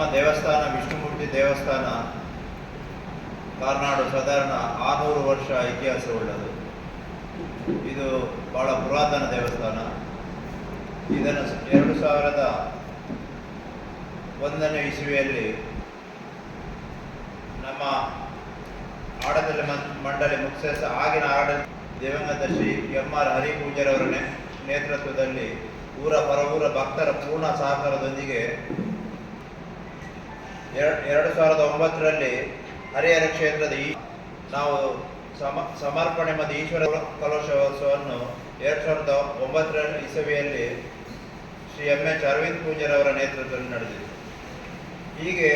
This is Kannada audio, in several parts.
ನಮ್ಮ ದೇವಸ್ಥಾನ, ವಿಷ್ಣುಮೂರ್ತಿ ದೇವಸ್ಥಾನ, ಕಾರ್ನಾಡು ಸಾಧಾರಣ ಆರುನೂರು ವರ್ಷ ಇತಿಹಾಸವುಳ್ಳದು ಇದು ಬಹಳ ಪುರಾತನ ದೇವಸ್ಥಾನ. ಇದನ್ನು ಎರಡು ಸಾವಿರದ ಒಂದನೇ ಇಸುವಿಯಲ್ಲಿ ನಮ್ಮ ಮಂ- ಮಂಡಳಿ ಮುಖ್ಯಸ್ಥ ಆಗಿನ ಆಡ ದಿವಂಗತ ಶ್ರೀ ಎಂ ಆರ್ ಹರಿಪೂಜರವರ ನೇತೃತ್ವದಲ್ಲಿ ಊರ ಪರವೂರ ಭಕ್ತರ ಪೂರ್ಣ ಸಹಕಾರದೊಂದಿಗೆ ಎರಡು ಸಾವಿರದ ಒಂಬತ್ತರಲ್ಲಿ ಹರಿಹರ ಕ್ಷೇತ್ರದ ಈ ನಾವು ಸಮ, ಸಮರ್ಪಣೆ ಮತ್ತು ಈಶ್ವರ ಕಲೋಶೋತ್ಸವವನ್ನು ಎರಡು ಸಾವಿರದ ಒಂಬತ್ತರ ಇಸವಿಯಲ್ಲಿ ಶ್ರೀ ಎಂ ಎಚ್ ಅರವಿಂದ್ ಪೂಜಾರವರ ನೇತೃತ್ವದಲ್ಲಿ ನಡೆದಿದೆ. ಹೀಗೆ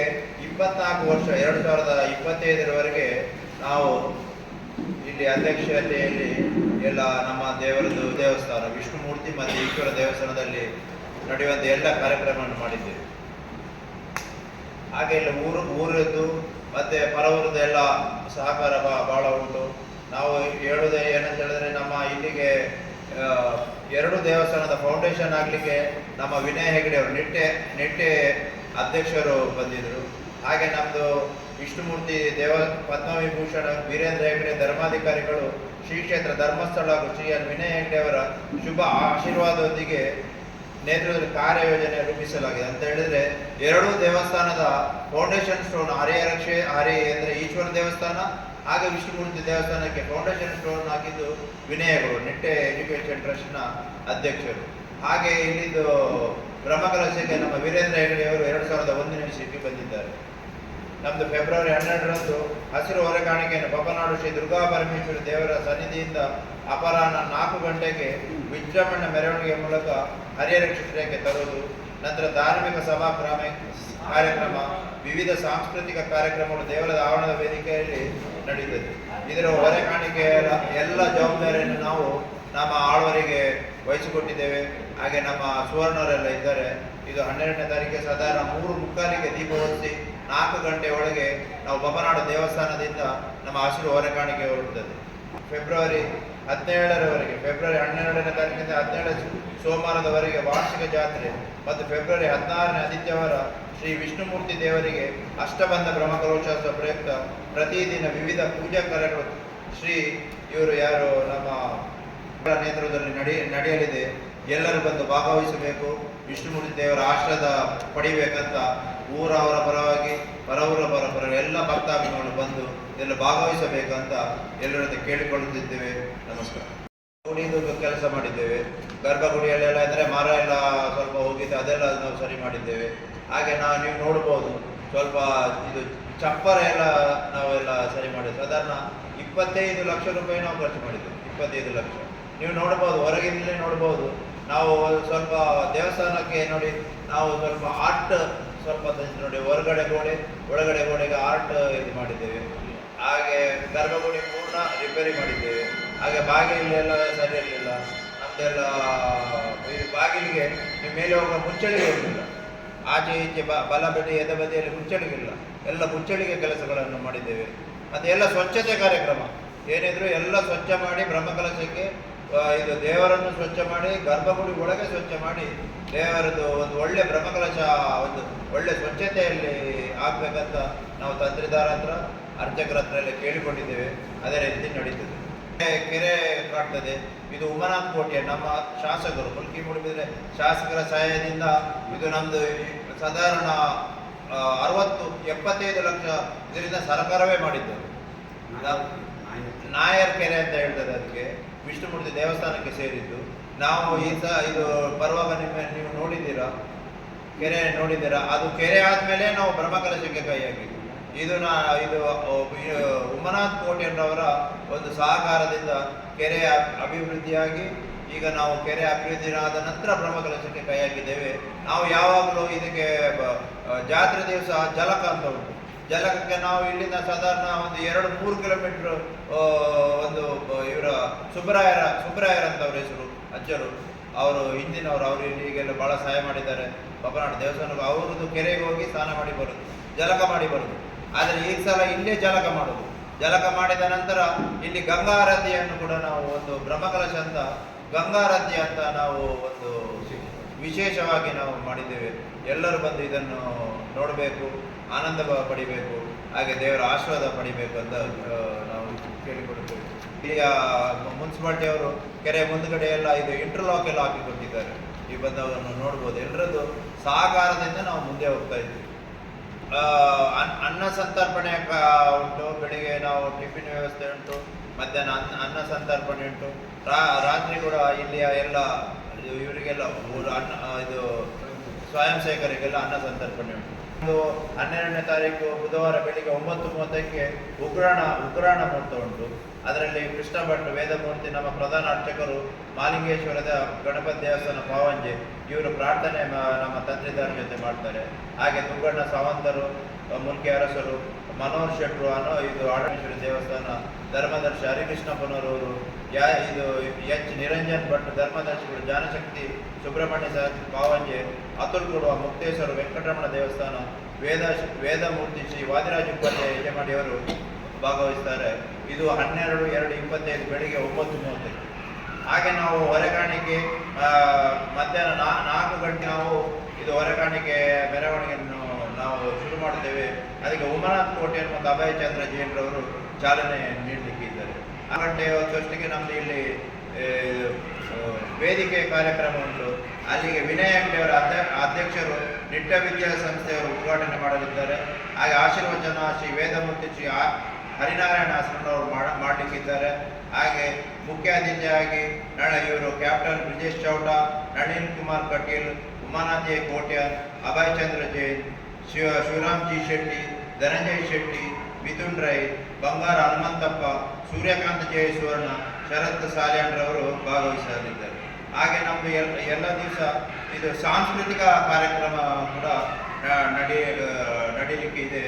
ಇಪ್ಪತ್ನಾಲ್ಕು ವರ್ಷ, ಎರಡು ಸಾವಿರದ ಇಪ್ಪತ್ತೈದರವರೆಗೆ ನಾವು ಇಲ್ಲಿ ಅಧ್ಯಕ್ಷತೆಯಲ್ಲಿ ಎಲ್ಲ ನಮ್ಮ ದೇವರದ್ದು ದೇವಸ್ಥಾನ ವಿಷ್ಣುಮೂರ್ತಿ ಮತ್ತು ಈಶ್ವರ ದೇವಸ್ಥಾನದಲ್ಲಿ ನಡೆಯುವಂಥ ಎಲ್ಲ ಕಾರ್ಯಕ್ರಮವನ್ನು ಮಾಡಿದ್ದೇವೆ. ಹಾಗೆ ಇಲ್ಲಿ, ಊರು, ಊರದ್ದು, ಮತ್ತೆ ಪರವೂರದ ಎಲ್ಲ ಸಹಕಾರ ಬಹಳ ಉಂಟು. ನಾವು ಹೇಳುವುದೇ ಏನಂತ ಹೇಳಿದ್ರೆ ನಮ್ಮ ಇಲ್ಲಿಗೆ ಎರಡು ದೇವಸ್ಥಾನದ ಫೌಂಡೇಶನ್ ಆಗಲಿಕ್ಕೆ ನಮ್ಮ ವಿನಯ ಹೆಗಡೆ ಅವರು, ನಿಟ್ಟೆ ನಿಟ್ಟೆ ಅಧ್ಯಕ್ಷರು ಬಂದಿದ್ದರು ಹಾಗೆ ನಮ್ಮದು ವಿಷ್ಣುಮೂರ್ತಿ ದೇವ, ಪದ್ಮವಿಭೂಷಣ, ವೀರೇಂದ್ರ ಹೆಗಡೆ, ಧರ್ಮಾಧಿಕಾರಿಗಳು ಶ್ರೀ ಕ್ಷೇತ್ರ ಧರ್ಮಸ್ಥಳ ಹಾಗೂ ಶ್ರೀ ಎನ್ ವಿನಯ್ ಹೆಗಡೆ ಅವರ ಶುಭ ಆಶೀರ್ವಾದದೊಂದಿಗೆ ನೇತೃತ್ವದಲ್ಲಿ ಕಾರ್ಯಯೋಜನೆ ರೂಪಿಸಲಾಗಿದೆ. ಅಂತ ಹೇಳಿದ್ರೆ ಎರಡೂ ದೇವಸ್ಥಾನದ ಫೌಂಡೇಶನ್ ಸ್ಟೋನ್ ಆರ್ಯ ರಕ್ಷೆ ಹರಿ ಅಂದ್ರೆ ಈಶ್ವರ ದೇವಸ್ಥಾನ, ಹಾಗೆ ವಿಷ್ಣುಮೂರ್ತಿ ದೇವಸ್ಥಾನಕ್ಕೆ ಫೌಂಡೇಶನ್ ಸ್ಟೋನ್ ಹಾಕಿದ್ದು ವಿನಯಗಳು, ನಿಟ್ಟೆ ಎಜುಕೇಶನ್ ಟ್ರಸ್ಟ್ನ ಅಧ್ಯಕ್ಷರು. ಹಾಗೆ ಇಲ್ಲಿದ್ದು ಬ್ರಹ್ಮಕಲಶಕ್ಕೆ ನಮ್ಮ ವೀರೇಂದ್ರ ಹೆಗಡೆ ಅವರು ಎರಡು ಸಾವಿರದ ಒಂದನೇ ಇಸ್ವಿಗೆ ಬಂದಿದ್ದಾರೆ. ನಮ್ಮದು ಫೆಬ್ರವರಿ ಹನ್ನೆರಡರಂದು ಹಸಿರು ಹೊರೆಕಾಣಿಕೆಯನ್ನು ಪಪನಾಡು ಶ್ರೀ ದುರ್ಗಾ ಪರಮೇಶ್ವರಿ ದೇವರ ಸನ್ನಿಧಿಯಿಂದ ಅಪರಾಹ್ನ ನಾಲ್ಕು ಗಂಟೆಗೆ ವಿಜೃಂಭಣೆ ಮೆರವಣಿಗೆ ಮೂಲಕ ಹರಿಹರ ಕ್ಷೇತ್ರಕ್ಕೆ ತರುವುದು, ನಂತರ ಧಾರ್ಮಿಕ ಸಭಾ ಕ್ರಮ ಕಾರ್ಯಕ್ರಮ, ವಿವಿಧ ಸಾಂಸ್ಕೃತಿಕ ಕಾರ್ಯಕ್ರಮಗಳು ದೇವರದ ಆವರಣದ ವೇದಿಕೆಯಲ್ಲಿ ನಡೆಯುತ್ತದೆ. ಇದರ ಹೊರೆಕಾಣಿಕೆಯ ಎಲ್ಲ ಜವಾಬ್ದಾರಿಯನ್ನು ನಾವು ನಮ್ಮ ಆಳ್ವರಿಗೆ ವಹಿಸಿಕೊಟ್ಟಿದ್ದೇವೆ. ಹಾಗೆ ನಮ್ಮ ಸುವರ್ಣರೆಲ್ಲ ಇದ್ದಾರೆ. ಇದು ಹನ್ನೆರಡನೇ ತಾರೀಕಿಗೆ ಸಾಧಾರಣ ಮೂರು ಮುಕ್ಕಾಲಿಗೆ ದೀಪ ಹೊರಿಸಿ ನಾಲ್ಕು ಗಂಟೆ ಒಳಗೆ ನಾವು ಬಬನಾಡು ದೇವಸ್ಥಾನದಿಂದ ನಮ್ಮ ಹಸಿರು ಹೊರೆಕಾಣಿಕೆ ಹೊರಡುತ್ತದೆ. ಫೆಬ್ರವರಿ ಹದಿನೇಳರವರೆಗೆ, ಫೆಬ್ರವರಿ ಹನ್ನೆರಡನೇ ತಾರೀಕಿಂದ ಹದಿನೇಳು ಸೋಮವಾರದವರೆಗೆ ವಾರ್ಷಿಕ ಜಾತ್ರೆ ಮತ್ತು ಫೆಬ್ರವರಿ ಹದಿನಾರನೇ ಆದಿತ್ಯವಾರ ಶ್ರೀ ವಿಷ್ಣುಮೂರ್ತಿ ದೇವರಿಗೆ ಅಷ್ಟಬಂಧ ಬ್ರಹ್ಮಕಲೋತ್ಸವ ಪ್ರಯುಕ್ತ ಪ್ರತಿದಿನ ವಿವಿಧ ಪೂಜಾ ಕಾರ್ಯಗಳು ಶ್ರೀ ಇವರು ಯಾರು ನಮ್ಮ ನೇತೃತ್ವದಲ್ಲಿ ನಡೆ, ನಡೆಯಲಿದೆ. ಎಲ್ಲರೂ ಬಂದು ಭಾಗವಹಿಸಬೇಕು. ವಿಷ್ಣುಮೂರ್ತಿ ದೇವರ ಆಶ್ರದ ಪಡಿಬೇಕಂತ ಊರವರ ಪರವಾಗಿ ಪರವೂರ ಪರ ಪರ ಎಲ್ಲ ಭಕ್ತಾಭಿಮಾನಿಗಳು ಬಂದು ಎಲ್ಲ ಭಾಗವಹಿಸಬೇಕಂತ ಎಲ್ಲರನ್ನು ಕೇಳಿಕೊಳ್ಳುತ್ತಿದ್ದೇವೆ. ನಮಸ್ಕಾರ. ಗುಡಿದು ಕೆಲಸ ಮಾಡಿದ್ದೇವೆ. ಗರ್ಭಗುಡಿಯಲ್ಲೆಲ್ಲ ಅಂದರೆ ಮರ ಎಲ್ಲ ಸ್ವಲ್ಪ ಹೋಗಿದ್ದು ಅದೆಲ್ಲ ನಾವು ಸರಿ ಮಾಡಿದ್ದೇವೆ. ಹಾಗೆ ನಾವು ನೀವು ನೋಡ್ಬೋದು, ಸ್ವಲ್ಪ ಇದು ಚಪ್ಪರ ಎಲ್ಲ ನಾವೆಲ್ಲ ಸರಿ ಮಾಡಿದ್ವಿ ಸಾಧಾರಣ ಇಪ್ಪತ್ತೈದು ಲಕ್ಷ ರೂಪಾಯಿ ನಾವು ಖರ್ಚು ಮಾಡಿದ್ದೇವೆ. ಇಪ್ಪತ್ತೈದು ಲಕ್ಷ. ನೀವು ನೋಡ್ಬೋದು, ಹೊರಗಿಂದಲೇ ನೋಡ್ಬೋದು. ನಾವು ಸ್ವಲ್ಪ ದೇವಸ್ಥಾನಕ್ಕೆ ನೋಡಿ, ನಾವು ಸ್ವಲ್ಪ ಆರ್ಟ್ ಸ್ವಲ್ಪ ನೋಡಿ ಹೊರಗಡೆ ಗೋಡೆ ಒಳಗಡೆ ಗೋಡೆಗೆ ಆರ್ಟ್ ಇದು ಮಾಡಿದ್ದೇವೆ. ಹಾಗೆ ಗರ್ಭಗುಡಿ ಪೂರ್ಣ ರಿಪೇರಿ ಮಾಡಿದ್ದೇವೆ. ಹಾಗೆ ಬಾಗಿಲೆಲ್ಲ ಸರಿ ಇರಲಿಲ್ಲ. ನಮ್ದೆಲ್ಲ ಈ ಬಾಗಿಲಿಗೆ ಮೇಲೆ ಹೋಗುವ ಮುಚ್ಚಳಿಗೆ ಇರಲಿಲ್ಲ. ಆಚೆ ಈಚೆ ಬ ಬಲ ಬದಿ ಎದ ಬದಿಯಲ್ಲಿ ಮುಚ್ಚಳಿಗೆ ಇಲ್ಲ. ಎಲ್ಲ ಮುಚ್ಚಳಿಗೆ ಕೆಲಸಗಳನ್ನು ಮಾಡಿದ್ದೇವೆ. ಮತ್ತು ಎಲ್ಲ ಸ್ವಚ್ಛತೆ ಕಾರ್ಯಕ್ರಮ. ಏನಿದ್ರು ಎಲ್ಲ ಸ್ವಚ್ಛ ಮಾಡಿ ಬ್ರಹ್ಮಕಲಶಕ್ಕೆ ಆ, ಇದು ದೇವರನ್ನು ಸ್ವಚ್ಛ ಮಾಡಿ ಗರ್ಭಗುಡಿ ಒಳಗೆ ಸ್ವಚ್ಛ ಮಾಡಿ ದೇವರದ್ದು ಒಂದು ಒಳ್ಳೆ ಬ್ರಹ್ಮಕಲಶ ಒಂದು ಒಳ್ಳೆ ಸ್ವಚ್ಛತೆಯಲ್ಲಿ ಆಗ್ಬೇಕಂತ ನಾವು ತಂತ್ರಿದಾರ ಹತ್ರ ಅರ್ಚಕರ ಹತ್ರ ಎಲ್ಲ ಕೇಳಿಕೊಂಡಿದ್ದೇವೆ. ಅದೇ ರೀತಿ ನಡೀತದೆ. ಕೆರೆ- ಕಾಡ್ತದೆ ಕಾಣ್ತದೆ. ಇದು ಉಮನಾಥ್ ಕೋಟೆ ನಮ್ಮ ಶಾಸಕರು ಮುಲ್ಕಿ ಮುಡಿಬಿದ್ರೆ ಶಾಸಕರ ಸಹಾಯದಿಂದ ಇದು ನಮ್ದು ಈ ಸಾಧಾರಣ ಅರವತ್ತು ಎಪ್ಪತ್ತೈದು ಲಕ್ಷ ಇದರಿಂದ ಸರ್ಕಾರವೇ ಮಾಡಿದ್ದು. ನಾಯರ್ ಕೆರೆ ಅಂತ ಹೇಳ್ತಾರೆ ಅದಕ್ಕೆ. ವಿಷ್ಣುಮೂರ್ತಿ ದೇವಸ್ಥಾನಕ್ಕೆ ಸೇರಿದ್ದು. ನಾವು ಈ ಸ ಇದು ಬರುವಾಗ ನಿಮ್ಮ ನೀವು ನೋಡಿದ್ದೀರಾ? ಕೆರೆ ನೋಡಿದ್ದೀರಾ? ಅದು ಕೆರೆ ಆದಮೇಲೆ ನಾವು ಬ್ರಹ್ಮಕಲಶಕ್ಕೆ ಕೈ ಇದು ನಾ, ಇದು ಉಮನಾಥ್ ಕೋಟೆ ಉಮನಾಥ್ ಕೋಟೆಯನ್ನವರ ಒಂದು ಸಹಕಾರದಿಂದ ಕೆರೆ ಅಭಿವೃದ್ಧಿಯಾಗಿ ಈಗ ನಾವು ಕೆರೆ ಅಭಿವೃದ್ಧಿಯಾದ ನಂತರ ಬ್ರಹ್ಮಕಲಶಕ್ಕೆ ಕೈ ಹಾಕಿದ್ದೇವೆ. ನಾವು ಯಾವಾಗಲೂ ಇದಕ್ಕೆ ಜಾತ್ರೆ ದಿವಸ ಜಲಕ ಅಂತ ಉಂಟು. ಜಲಕಕ್ಕೆ ನಾವು ಇಲ್ಲಿಂದ ಸಾಧಾರಣ ಒಂದು ಎರಡು ಮೂರು ಕಿಲೋಮೀಟರ್ ಒಂದು ಇವರ ಸುಬ್ರಾಯರ ಸುಬ್ರಾಯರ್ ಅಂತ ಅವ್ರ ಹೆಸರು, ಅಜ್ಜರು. ಅವರು ಹಿಂದಿನವರು, ಅವರು ಇಲ್ಲಿಗೆಲ್ಲ ಬಹಳ ಸಹಾಯ ಮಾಡಿದ್ದಾರೆ. ಬಬನಾಡು ದೇವಸ್ಥಾನಕ್ಕೆ ಅವ್ರದ್ದು ಕೆರೆಗೆ ಹೋಗಿ ಸ್ನಾನ ಮಾಡಿ ಬರೋದು, ಜಲಕ ಮಾಡಿ ಬರೋದು. ಆದರೆ ಈ ಸಲ ಇಲ್ಲೇ ಜಲಕ ಮಾಡೋದು. ಜಲಕ ಮಾಡಿದ ನಂತರ ಇಲ್ಲಿ ಗಂಗಾರತಿಯನ್ನು ಕೂಡ ನಾವು ಒಂದು ಬ್ರಹ್ಮಕಲಶ ಅಂತ ಗಂಗಾರತಿ ಅಂತ ನಾವು ಒಂದು ವಿಶೇಷವಾಗಿ ನಾವು ಮಾಡಿದ್ದೇವೆ. ಎಲ್ಲರೂ ಬಂದು ಇದನ್ನು ನೋಡಬೇಕು. ಆನಂದ ಪಡಿಬೇಕು, ಹಾಗೆ ದೇವರ ಆಶೀರ್ವಾದ ಪಡಿಬೇಕು ಅಂತ ನಾವು ಕೇಳಿಕೊಡುತ್ತೇವೆ ಈಗ ಮುನ್ಸಿಪಾಲ್ಟಿ ಅವರು ಕೆರೆ ಮುಂದುಗಡೆ ಎಲ್ಲ ಇದು ಇಂಟರ್ಲಾಕ್ ಎಲ್ಲ ಹಾಕಿಕೊಟ್ಟಿದ್ದಾರೆ. ಈ ಬಂದವರನ್ನು ನೋಡ್ಬೋದು. ಎಲ್ಲರದ್ದು ಸಹಕಾರದಿಂದ ನಾವು ಮುಂದೆ ಹೋಗ್ತಾ ಇದ್ದೀವಿ. ಅನ್ನ ಸಂತರ್ಪಣೆ ಉಂಟು. ಬೆಳಿಗ್ಗೆ ನಾವು ಟಿಫಿನ್ ವ್ಯವಸ್ಥೆ ಉಂಟು. ಮಧ್ಯಾಹ್ನ ಅನ್ನ ಅನ್ನ ಸಂತರ್ಪಣೆ ಉಂಟು. ರಾತ್ರಿ ಕೂಡ ಇಲ್ಲಿಯ ಎಲ್ಲ, ಇವರಿಗೆಲ್ಲ ಅನ್ನ ಇದು ಸ್ವಯಂ ಸೇವಕರಿಗೆಲ್ಲ ಅನ್ನ ಸಂತರ್ಪಣೆ ಉಂಟು. ಹನ್ನೆರಡನೇ ತಾರೀಕು ಬುಧವಾರ ಬೆಳಿಗ್ಗೆ ಒಂಬತ್ತು ಮೂವತ್ತಕ್ಕೆ ಉಗ್ರಾಣ ಉಗ್ರಾಣ ಮುಹೂರ್ತ ಉಂಟು. ಅದರಲ್ಲಿ ಕೃಷ್ಣ ಭಟ್, ವೇದಮೂರ್ತಿ, ನಮ್ಮ ಪ್ರಧಾನ ಅರ್ಚಕರು ಮಾಲಿಂಗೇಶ್ವರದ ಗಣಪತಿ ದೇವಸ್ಥಾನ ಪಾವಂಜೆ ಇವರು ಪ್ರಾರ್ಥನೆ ನಮ್ಮ ತಂತ್ರಿದಾರ ಜೊತೆ ಮಾಡ್ತಾರೆ. ಹಾಗೆ ದುಗ್ಗಣ್ಣ ಸಾವಂತರು ಮುಲ್ಕಿ ಅರಸರು ಮನೋಹರ್ ಶೆಟ್ರು ಅನ್ನೋ ಇದು ಆಡಮೇಶ್ವರಿ ದೇವಸ್ಥಾನ, ಧರ್ಮದರ್ಶಿ ಹರಿಕೃಷ್ಣಪ್ಪನವರು ಯಾ ಇದು ಎಚ್. ನಿರಂಜನ್ ಭಟ್ ಧರ್ಮದರ್ಶಿಗಳು ಜಾನಶಕ್ತಿ ಸುಬ್ರಹ್ಮಣ್ಯ ಸಹ ಪಾವಂಜೆ, ಅತುಲ್ ಕೊಡುವ ಮುಕ್ತೇಶ್ವರ ವೆಂಕಟರಮಣ ದೇವಸ್ಥಾನ, ವೇದ ವೇದಮೂರ್ತಿ ಶ್ರೀ ವಾದಿರಾಜ ಉಪಾಧ್ಯಾಯ ಯಜಮಾಡಿಯವರು ಭಾಗವಹಿಸ್ತಾರೆ. ಇದು ಹನ್ನೆರಡು, ಎರಡು, ಇಪ್ಪತ್ತೈದು ಬೆಳಿಗ್ಗೆ ಒಂಬತ್ತು ಮೂವತ್ತೈದು. ಹಾಗೆ ನಾವು ಹೊರೆಗಾಣಿಕೆ ಮಧ್ಯಾಹ್ನ ನಾಲ್ಕು ಗಂಟೆ ನಾವು ಇದು ಹೊರೆಗಾಣಿಕೆ ಮೆರವಣಿಗೆಯನ್ನು ನಾವು ಶುರು ಮಾಡಿದ್ದೇವೆ. ಅದಕ್ಕೆ ಉಮಾನಾಥ್ ಕೋಟೆ ಮತ್ತು ಅಭಯ ಚಂದ್ರ ಜೈನ್ರವರು ಚಾಲನೆ ನೀಡಲಿಕ್ಕೆ ಇದ್ದಾರೆ. ಆ ಗಂಟೆ ಒಂದಷ್ಟಿಗೆ ನಮ್ಮದು ಇಲ್ಲಿ ವೇದಿಕೆ ಕಾರ್ಯಕ್ರಮ ಉಂಟು. ಅಲ್ಲಿಗೆ ವಿನಯ ಅಂಗಡಿಯವರ ಅಧ್ಯ ಅಧ್ಯಕ್ಷರು, ನಿಟ್ಟ ವಿದ್ಯಾಸಂಸ್ಥೆಯವರು ಉದ್ಘಾಟನೆ ಮಾಡಲಿದ್ದಾರೆ. ಹಾಗೆ ಆಶೀರ್ವಚನ ಶ್ರೀ ವೇದಮೂರ್ತಿ ಶ್ರೀ ಹರಿನಾರಾಯಣ ಆಶ್ರಮನವರು ಮಾಡ, ಮಾಡಲಿಕ್ಕಿದ್ದಾರೆ. ಹಾಗೆ ಮುಖ್ಯ ಅತಿಥಿಯಾಗಿ ನಾಳೆ ಇವರು ಕ್ಯಾಪ್ಟನ್ ಬ್ರಿಜೇಶ್ ಚೌಟ, ನಳಿನ್ ಕುಮಾರ್ ಕಟೀಲ್, ಉಮಾನಾಥಿ ಕೋಟ್ಯಾನ್ ಅಭಯ್ ಚಂದ್ರ ಜೈನ್ ಶಿವ ಶಿವರಾಮ್ಜಿ ಶೆಟ್ಟಿ, ಧನಂಜಯ್ ಶೆಟ್ಟಿ, ಮಿಥುನ್ ರೈ, ಬಂಗಾರ ಹನುಮಂತಪ್ಪ, ಸೂರ್ಯಕಾಂತ್ ಜಯ ಸುವರ್ಣ ಶರತ್ ಸಾಲ್ಯಾಂಡ್ರವರು ಭಾಗವಹಿಸಲಿದ್ದಾರೆ. ಹಾಗೆ ನಮ್ಮ ಎಲ್ಲ ದಿವಸ ಇದು ಸಾಂಸ್ಕೃತಿಕ ಕಾರ್ಯಕ್ರಮ ಕೂಡ ನಡೆಯ ನಡೀಲಿಕ್ಕೆ ಇದೆ.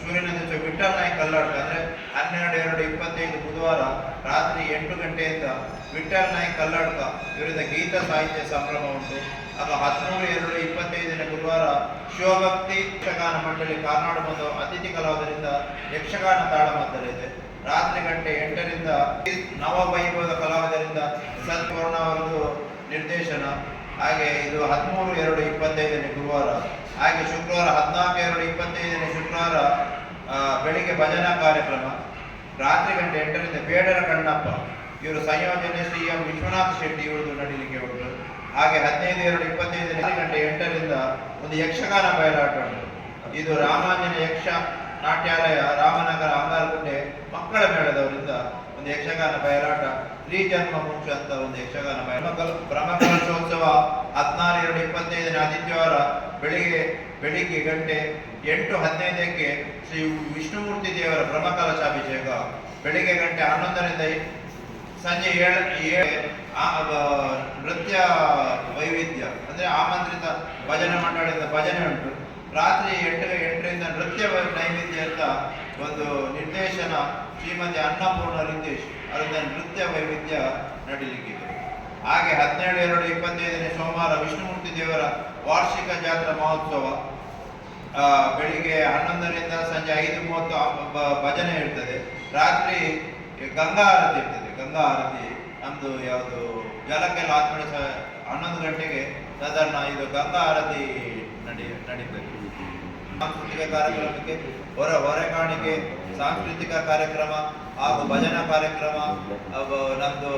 ಸೂರ್ಯನಂದ ವಿಠಲ್ ನಾಯಕ್ ಕಲ್ಲಾಡ್ಕ ಅಂದ್ರೆ ಹನ್ನೆರಡು, ಎರಡು, ಇಪ್ಪತ್ತೈದು ಬುಧವಾರ ರಾತ್ರಿ ಎಂಟು ಗಂಟೆಯಿಂದ ವಿಠಲ್ ನಾಯ್ಕ ಕಲ್ಲಡ್ಕ ವಿರುದ್ಧ ಗೀತ ಸಾಹಿತ್ಯ ಸಂಭ್ರಮ ಉಂಟು. ಆಗ ಹದಿಮೂರು, ಎರಡು, ಇಪ್ಪತ್ತೈದನೇ ಗುರುವಾರ ಶಿವಭಕ್ತಿ ಯಕ್ಷಗಾನ ಮಂಡಳಿ ಕಾರ್ನಾಡು ಬಂದು ಅತಿಥಿ ಕಲಾವಿದರಿಂದ ಯಕ್ಷಗಾನ ತಾಳಮದ್ದಲಿದೆ ರಾತ್ರಿ ಗಂಟೆ ಎಂಟರಿಂದ ನವವೈಭವದ ಕಲಾವಿದರಿಂದ ಸತ್ಪೂರ್ಣ ಅವರದು ನಿರ್ದೇಶನ. ಹಾಗೆ ಇದು ಹದಿಮೂರು, ಎರಡು, ಇಪ್ಪತ್ತೈದನೇ ಗುರುವಾರ. ಹಾಗೆ ಶುಕ್ರವಾರ ಹದಿನಾಲ್ಕು, ಎರಡು, ಇಪ್ಪತ್ತೈದನೇ ಶುಕ್ರವಾರ ಬೆಳಿಗ್ಗೆ ಭಜನಾ ಕಾರ್ಯಕ್ರಮ. ರಾತ್ರಿ ಗಂಟೆ ಎಂಟರಿಂದ ಬೇಡರ ಕಣ್ಣಪ್ಪ. ಇವರು ಸಂಯೋಜನೆ ಶ್ರೀ ಎಂ ವಿಶ್ವನಾಥ್ ಶೆಟ್ಟಿ ಇವರು ನಡೀಲಿಕ್ಕೆ ಉಂಟು ಹಾಗೆ ಹದಿನೈದು, ಎರಡು, ಇಪ್ಪತ್ತೈದು ಗಂಟೆ ಎಂಟರಿಂದ ಒಂದು ಯಕ್ಷಗಾನ ಬಯಲಾಟ ಉಂಟು. ಇದು ರಾಮಾಂಜನ ಯಕ್ಷ ನಾಟ್ಯಾಲಯ ರಾಮನಗರ ಅಂಗಾರಗುಡ್ಡೆ ಮಕ್ಕಳ ಮೇಳದವರಿಂದ ಒಂದು ಯಕ್ಷಗಾನ ಬಯಲಾಟ ಶ್ರೀ ಜನ್ಮ ಮೋಕ್ಷ ಅಂತ ಒಂದು ಯಕ್ಷಗಾನ ಬ್ರಹ್ಮಕಲಶೋತ್ಸವ ಹದಿನಾರು ಎರಡು ಇಪ್ಪತ್ತೈದನೇ ಆದಿತ್ಯವಾರ ಬೆಳಿಗ್ಗೆ ಬೆಳಿಗ್ಗೆ ಗಂಟೆ ಎಂಟು ಹದಿನೈದಕ್ಕೆ ಶ್ರೀ ವಿಷ್ಣುಮೂರ್ತಿ ದೇವರ ಬ್ರಹ್ಮಕಲಶಾಭಿಷೇಕ ಬೆಳಿಗ್ಗೆ ಗಂಟೆ ಹನ್ನೊಂದರಿಂದ ಸಂಜೆ ಏಳು ನೃತ್ಯ ವೈವಿಧ್ಯ, ಅಂದ್ರೆ ಆಮಂತ್ರಿತ ಭಜನೆ ಮಂಡಳಿಯಿಂದ ಭಜನೆ ಉಂಟು. ರಾತ್ರಿ ಎಂಟು ಎಂಟರಿಂದ ನೃತ್ಯ ನೈವೇದ್ಯ ಅಂತ ಒಂದು ನಿರ್ದೇಶನ ಶ್ರೀಮತಿ ಅನ್ನಪೂರ್ಣ ರಿತೇಶ್. ಅವರಿಂದ ನೃತ್ಯ ವೈವಿಧ್ಯ ನಡೀಲಿಕ್ಕಿದೆ. ಹಾಗೆ ಹದಿನೇಳು, ಎರಡು, ಇಪ್ಪತ್ತೈದನೇ ಸೋಮವಾರ ವಿಷ್ಣುಮೂರ್ತಿ ದೇವರ ವಾರ್ಷಿಕ ಜಾತ್ರಾ ಮಹೋತ್ಸವ ಬೆಳಿಗ್ಗೆ ಹನ್ನೊಂದರಿಂದ ಸಂಜೆ ಐದು ಮೂವತ್ತು ಭಜನೆ ಇರ್ತದೆ. ರಾತ್ರಿ ಗಂಗಾ ಆರತಿ ಇರ್ತದೆ. ಗಂಗಾ ಆರತಿ ನಮ್ದು ಯಾವುದು ಜಲಕ್ಕೆಲ್ಲ ಸಹ ಹನ್ನೊಂದು ಗಂಟೆಗೆ ಸಾಧಾರಣ ಇದು ಗಂಗಾ ಆರತಿ ನಡಿ, ನಡೀತದೆ. ಸಾಂಸ್ಕೃತಿಕ ಕಾರ್ಯಕ್ರಮಕ್ಕೆ, ಹೊರ ಹೊರೆಕಾಣಿಕೆ, ಸಾಂಸ್ಕೃತಿಕ ಕಾರ್ಯಕ್ರಮ ಹಾಗೂ ಭಜನಾ ಕಾರ್ಯಕ್ರಮ ನಮ್ಮದು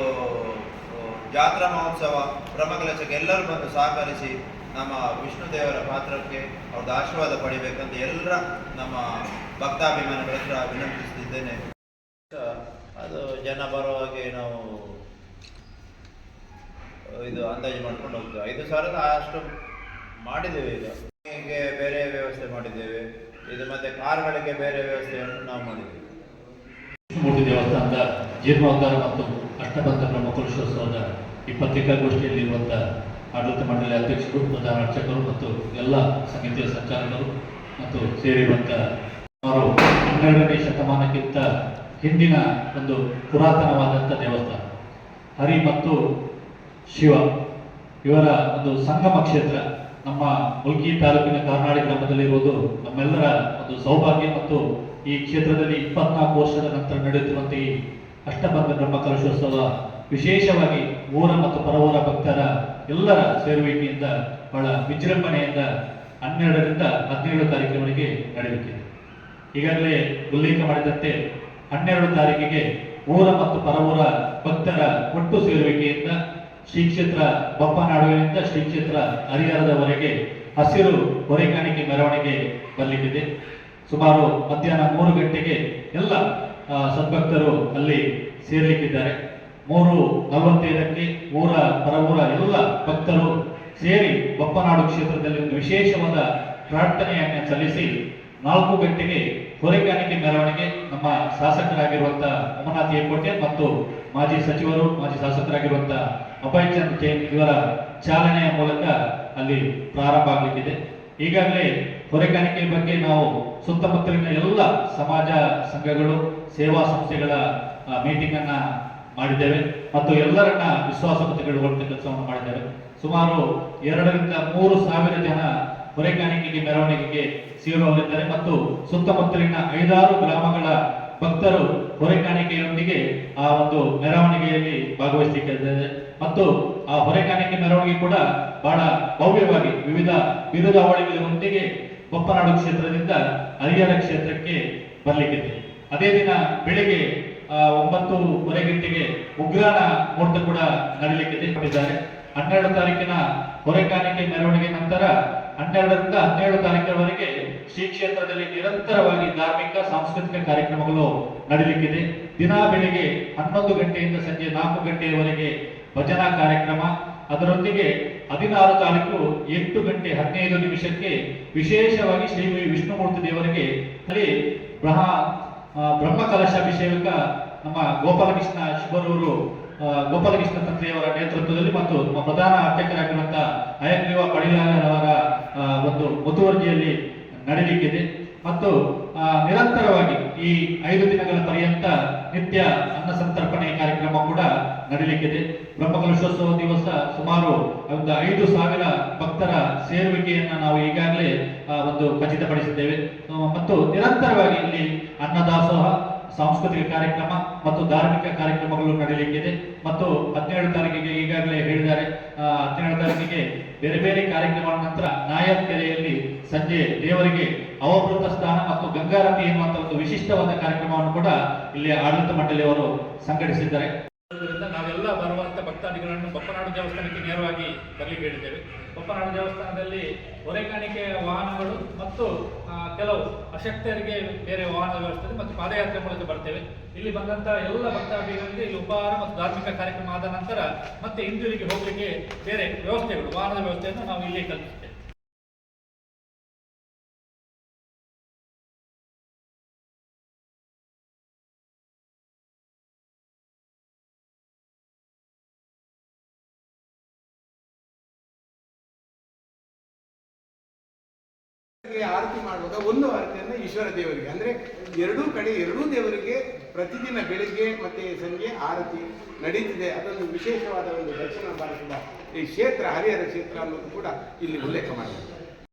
ಜಾತ್ರಾ ಮಹೋತ್ಸವ ಬ್ರಹ್ಮಕಲಶಕ್ಕೆ ಎಲ್ಲರೂ ಬಂದು ಸಹಕರಿಸಿ ನಮ್ಮ ವಿಷ್ಣು ದೇವರ ಪಾತ್ರಕ್ಕೆ ಅವ್ರದ್ದು ಆಶೀರ್ವಾದ ಪಡಿಬೇಕಂತ ಎಲ್ಲರ ನಮ್ಮ ಭಕ್ತಾಭಿಮಾನಿಗಳ ಹತ್ರ ವಿನಂತಿಸ್ತಿದ್ದೇನೆ. ಅದು ಜನ ಬರೋ ಹಾಗೆ ನಾವು ಇದು ಅಂದಾಜು ಮಾಡ್ಕೊಂಡು ಹೋಗ್ತೇವೆ. ಐದು ಸಾವಿರದ ಅಷ್ಟು ಮಾಡಿದ್ದೇವೆ ಈಗ. ಹೀಗೆ ಬೇರೆ ವ್ಯವಸ್ಥೆ ಮಾಡಿದ್ದೇವೆ. ಇದು ಮತ್ತೆ ಕಾರ್ಗಳಿಗೆ ಬೇರೆ ವ್ಯವಸ್ಥೆಯನ್ನು ನಾವು ಮಾಡಿದ್ದೇವೆ. ಮೂರ್ತಿ ದೇವಸ್ಥಾನದ ಜೀರ್ಣೋದ್ಧಾರ ಮತ್ತು ಅಷ್ಟಬಂಧ ಬ್ರಹ್ಮಕಲಶೋತ್ಸವದ ಈ ಪತ್ರಿಕಾಗೋಷ್ಠಿಯಲ್ಲಿರುವಂಥ ಆಡಳಿತ ಮಂಡಳಿ ಅಧ್ಯಕ್ಷರು ಪ್ರಧಾನ ಅರ್ಚಕರು ಮತ್ತು ಎಲ್ಲ ಸಮಿತಿಯ ಸಂಚಾಲಕರು ಮತ್ತು ಸೇರಿರುವಂತಹ ಸುಮಾರು ಹನ್ನೆರಡನೇ ಶತಮಾನಕ್ಕಿಂತ ಹಿಂದಿನ ಒಂದು ಪುರಾತನವಾದಂಥ ದೇವಸ್ಥಾನ. ಹರಿ ಮತ್ತು ಶಿವ ಇವರ ಒಂದು ಸಂಗಮ ಕ್ಷೇತ್ರ ನಮ್ಮ ಮುಲ್ಕಿ ತಾಲೂಕಿನ ಕಾರ್ನಾಡಿ ಗ್ರಾಮದಲ್ಲಿರುವುದು ನಮ್ಮೆಲ್ಲರ ಒಂದು ಸೌಭಾಗ್ಯ ಮತ್ತು ಈ ಕ್ಷೇತ್ರದಲ್ಲಿ ಇಪ್ಪತ್ನಾಲ್ಕು ವರ್ಷದ ನಂತರ ನಡೆಯುತ್ತಿರುವಂತಹ ಈ ಅಷ್ಟಭಂಗ ಬ್ರಹ್ಮ ಕಲಶೋತ್ಸವ ವಿಶೇಷವಾಗಿ ಊರ ಮತ್ತು ಪರವೂರ ಭಕ್ತರ ಎಲ್ಲರ ಸೇರುವಿಕೆಯಿಂದ ಬಹಳ ವಿಜೃಂಭಣೆಯಿಂದ ಹನ್ನೆರಡರಿಂದ ಹದಿನೇಳು ತಾರೀಕಿನವರೆಗೆ ನಡೆಯುತ್ತಿದೆ. ಈಗಾಗಲೇ ಉಲ್ಲೇಖ ಮಾಡಿದಂತೆ ಹನ್ನೆರಡು ತಾರೀಕಿಗೆ ಊರ ಮತ್ತು ಪರವೂರ ಭಕ್ತರ ಒಟ್ಟು ಸೇರುವಿಕೆಯಿಂದ ಶ್ರೀ ಕ್ಷೇತ್ರ ಬಪ್ಪನಾಡುವಿನಿಂದ ಶ್ರೀ ಕ್ಷೇತ್ರ ಹರಿಹರದವರೆಗೆ ಹಸಿರು ಹೊರೆಕಾಣಿಕೆ ಮೆರವಣಿಗೆ ಬರಲಿಕ್ಕಿದೆ. ಸುಮಾರು ಮಧ್ಯಾಹ್ನ ಮೂರು ಗಂಟೆಗೆ ಎಲ್ಲ ಸದ್ಭಕ್ತರು ಅಲ್ಲಿ ಸೇರ್ಲಿಕ್ಕಿದ್ದಾರೆ. ಮೂರು ನಲವತ್ತೈದಕ್ಕೆ ಊರ, ಪರವೂರ ಎಲ್ಲ ಭಕ್ತರು ಸೇರಿ ಬಪ್ಪನಾಡು ಕ್ಷೇತ್ರದಲ್ಲಿ ಒಂದು ವಿಶೇಷವಾದ ಪ್ರಾರ್ಥನೆಯನ್ನು ಸಲ್ಲಿಸಿ ನಾಲ್ಕು ಗಂಟೆಗೆ ಹೊರೆಕಾಣಿಕೆ ಮೆರವಣಿಗೆ ನಮ್ಮ ಶಾಸಕರಾಗಿರುವಂತಹ ಅಮರನಾಥ್ ಏಕೋಟೆ ಮತ್ತು ಮಾಜಿ ಸಚಿವರು, ಮಾಜಿ ಶಾಸಕರಾಗಿರುವಂತಹ ಅಭಯ್ ಚೈನ್ ಜೈನ್ ಇವರ ಚಾಲನೆಯ ಮೂಲಕ ಅಲ್ಲಿ ಪ್ರಾರಂಭ ಆಗಲಿಕ್ಕಿದೆ. ಈಗಾಗಲೇ ಹೊರೆಕಾಣಿಕೆ ಬಗ್ಗೆ ನಾವು ಸುತ್ತಮುತ್ತಲಿನ ಎಲ್ಲ ಸಮಾಜ ಸಂಘಗಳು, ಸೇವಾ ಸಂಸ್ಥೆಗಳ ಮೀಟಿಂಗ್ ಅನ್ನ ಮಾಡಿದ್ದೇವೆ ಮತ್ತು ಎಲ್ಲರನ್ನ ವಿಶ್ವಾಸ ತೆಗೆದುಕೊಳ್ಳುವಂತ ಕೆಲಸವನ್ನು ಮಾಡಿದ್ದೇವೆ. ಸುಮಾರು ಎರಡರಿಂದ ಮೂರು ಸಾವಿರ ಜನ ಹೊರೆಕಾಣಿಕೆಗೆ ಮೆರವಣಿಗೆಗೆ ಸೇರುವವರಿದ್ದಾರೆ ಮತ್ತು ಸುತ್ತಮುತ್ತಲಿನ ಐದಾರು ಗ್ರಾಮಗಳ ಭಕ್ತರು ಹೊರೆಕಾಣಿಕೆಯೊಂದಿಗೆ ಆ ಒಂದು ಮೆರವಣಿಗೆಯಲ್ಲಿ ಭಾಗವಹಿಸಲಿಕ್ಕಿದ್ದಾರೆ ಮತ್ತು ಆ ಹೊರೆಕಾಣಿಕೆ ಮೆರವಣಿಗೆ ಕೂಡ ಬಹಳ ಭವ್ಯವಾಗಿ ವಿವಿಧ ಬಿರುದಾವಳಿಗಳೊಂದಿಗೆ ಬೊಪ್ಪನಾಡು ಕ್ಷೇತ್ರದಿಂದ ಹರಿಹರ ಕ್ಷೇತ್ರಕ್ಕೆ ಬರಲಿಕ್ಕಿದೆ. ಅದೇ ದಿನ ಬೆಳಿಗ್ಗೆ ಒಂಬತ್ತೂವರೆ ಗಂಟೆಗೆ ಉಗ್ರಾಣ ಮುಹೂರ್ತ ಕೂಡ ನಡೀಲಿಕ್ಕಿದೆ. ಕೊಟ್ಟಿದ್ದಾರೆ. ಹನ್ನೆರಡು ತಾರೀಕಿನ ಹೊರೆಕಾಣಿಕೆ ಮೆರವಣಿಗೆ ನಂತರ ಹನ್ನೆರಡರಿಂದ ಹನ್ನೆರಡು ತಾರೀಕಿನವರೆಗೆ ಶ್ರೀ ಕ್ಷೇತ್ರದಲ್ಲಿ ನಿರಂತರವಾಗಿ ಧಾರ್ಮಿಕ, ಸಾಂಸ್ಕೃತಿಕ ಕಾರ್ಯಕ್ರಮಗಳು ನಡೀಲಿಕ್ಕಿದೆ. ದಿನಾ ಬೆಳಿಗ್ಗೆ ಹನ್ನೊಂದು ಗಂಟೆಯಿಂದ ಸಂಜೆ ನಾಲ್ಕು ಗಂಟೆಯವರೆಗೆ ಭಜನಾ ಕಾರ್ಯಕ್ರಮ. ಅದರೊಂದಿಗೆ ಹದಿನಾರು ತಾರೀಕು ಎಂಟು ಗಂಟೆ ಹದಿನೈದು ನಿಮಿಷಕ್ಕೆ ವಿಶೇಷವಾಗಿ ಶ್ರೀ ವಿಷ್ಣುಮೂರ್ತಿ ದೇವರಿಗೆ ಅಲ್ಲಿ ಬ್ರಹ ಬ್ರಹ್ಮಕಲಶ ಬ್ರಹ್ಮ ಕಲಶಾಭಿಷೇಕ ನಮ್ಮ ಗೋಪಾಲಕೃಷ್ಣ ಶಿಬರೂರು ಗೋಪಾಲಕೃಷ್ಣ ತಂತ್ರಿಯವರ ನೇತೃತ್ವದಲ್ಲಿ ಮತ್ತು ನಮ್ಮ ಪ್ರಧಾನ ಅರ್ಚಕರಾಗಿರುವಂತಹ ಅಯ್ಯಂಗ್ರೀವ ಪಡಿಲಾರವರ ಒಂದು ಮುತುವರ್ಜಿಯಲ್ಲಿ ನಡೀಲಿಕ್ಕಿದೆ. ಮತ್ತು ನಿರಂತರವಾಗಿ ಈ ಐದು ದಿನಗಳ ಪರ್ಯಂತ ನಿತ್ಯ ಅನ್ನ ಸಂತರ್ಪಣೆ ಕಾರ್ಯಕ್ರಮ ಕೂಡ ನಡೀಲಿಕ್ಕಿದೆ. ಬ್ರಹ್ಮಕಲಶೋತ್ಸವ ದಿವಸ ಸುಮಾರು ಒಂದು ಐದು ಸಾವಿರ ಭಕ್ತರ ಸೇರುವಿಕೆಯನ್ನ ನಾವು ಈಗಾಗಲೇ ಒಂದು ಖಚಿತಪಡಿಸಿದ್ದೇವೆ. ಮತ್ತು ನಿರಂತರವಾಗಿ ಇಲ್ಲಿ ಅನ್ನದಾಸೋಹ ಸಾಂಸ್ಕೃತಿಕ ಕಾರ್ಯಕ್ರಮ ಮತ್ತು ಧಾರ್ಮಿಕ ಕಾರ್ಯಕ್ರಮಗಳು ನಡೀಲಿಕ್ಕಿದೆ. ಮತ್ತು ಹದಿನೇಳು ತಾರೀಕಿಗೆ ಈಗಾಗಲೇ ಹೇಳಿದ್ದಾರೆ. ಹದಿನೇಳು ತಾರೀಕಿಗೆ ಬೇರೆ ಬೇರೆ ಕಾರ್ಯಕ್ರಮಗಳ ನಂತರ ನಾಯರ್ ಕೆರೆಯಲ್ಲಿ ಸಂಜೆ ದೇವರಿಗೆ ಅವಭೃತ ಸ್ಥಾನ ಮತ್ತು ಗಂಗಾರತಿ ಎನ್ನುವಂತ ಒಂದು ವಿಶಿಷ್ಟವಾದ ಕಾರ್ಯಕ್ರಮವನ್ನು ಕೂಡ ಇಲ್ಲಿ ಆಡಳಿತ ಮಂಡಳಿಯವರು ಸಂಘಟಿಸಿದ್ದಾರೆ. ನಾವೆಲ್ಲ ನಾವೆಲ್ಲ ಬರುವಂತ ಭಕ್ತಾದಿಗಳನ್ನು ಬಪ್ಪನಾಡು ದೇವಸ್ಥಾನಕ್ಕೆ ನೇರವಾಗಿ ಬರಲಿಕ್ಕೆ ಹೇಳಿದ್ದೇವೆ. ಬಪ್ಪನಾಡು ದೇವಸ್ಥಾನದಲ್ಲಿ ಹೊರೆಕಾಣಿಕೆಯ ವಾಹನಗಳು ಮತ್ತು ಕೆಲವು ಅಶಕ್ತರಿಗೆ ಬೇರೆ ವಾಹನ ವ್ಯವಸ್ಥೆ ಮತ್ತು ಪಾದಯಾತ್ರೆ ಮೂಲಕ ಬರ್ತೇವೆ. ಇಲ್ಲಿ ಬಂದಂತಹ ಎಲ್ಲ ಭಕ್ತಾದಿಗಳಿಗೆ ಇಲ್ಲಿ ಉಪಹಾರ ಮತ್ತು ಧಾರ್ಮಿಕ ಕಾರ್ಯಕ್ರಮ ಆದ ನಂತರ ಮತ್ತೆ ಹಿಂದಿರುಗಿ ಹೋಗಲಿಕ್ಕೆ ಬೇರೆ ವ್ಯವಸ್ಥೆಗಳು, ವಾಹನದ ವ್ಯವಸ್ಥೆಯನ್ನು ನಾವು ಇಲ್ಲಿ ಕಲ್ಪಿಸ್ತೇವೆ. ಆರತಿ ಮಾಡುವಾಗ ಒಂದು ಆರತಿಯನ್ನು ಈಶ್ವರ ದೇವರಿಗೆ. ಅಂದ್ರೆ ಎರಡೂ ಕಡೆ, ಎರಡೂ ದೇವರಿಗೆ ಪ್ರತಿದಿನ ಬೆಳಿಗ್ಗೆ ಮತ್ತೆ ಸಂಜೆ ಆರತಿ ನಡೀತಿದೆ. ಅದೊಂದು ವಿಶೇಷವಾದ ಒಂದು ದರ್ಶನ ಭಾರತದ ಈ ಕ್ಷೇತ್ರ, ಹರಿಹರ ಕ್ಷೇತ್ರ ಅನ್ನೋದು ಕೂಡ ಇಲ್ಲಿ ಉಲ್ಲೇಖ ಮಾಡಿದ್ದಾರೆ.